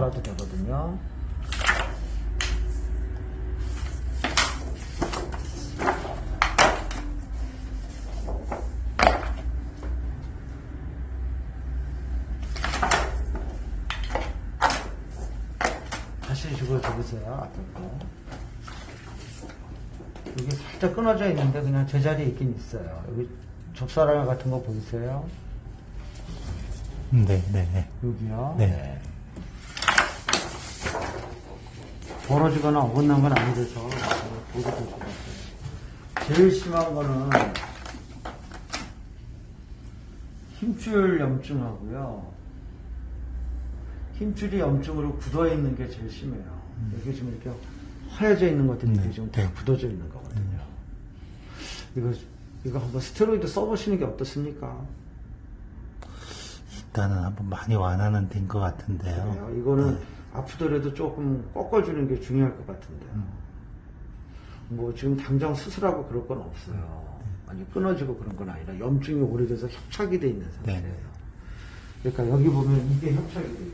라도 되거든요. 다시 이걸 보세요. 앞에 거. 여기 살짝 끊어져 있는데 그냥 제자리에 있긴 있어요. 여기 접사랑 같은 거 보이세요? 네, 네, 네. 여기요. 네. 벌어지거나 어긋난 건 아니라서 보도 될것 같아요. 제일 심한 거는 힘줄 염증하고요. 힘줄이 염증으로 굳어 있는 게 제일 심해요. 여기 지금 이렇게 하얘져 있는 것들이 네, 지금 다 네. 굳어져 있는 거거든요. 이거 이거 한번 스테로이드 써보시는 게 어떻습니까? 일단은 한번 많이 완화는 된 것 같은데요. 그래요. 이거는 네. 아프더라도 조금 꺾어주는 게 중요할 것 같은데. 음. 뭐 지금 당장 수술하고 그럴 건 없어요. 아니 끊어지고 그런 건 아니라 염증이 오래돼서 협착이 돼 있는 상태예요. 네. 그러니까 여기 보면 이게 협착이 돼.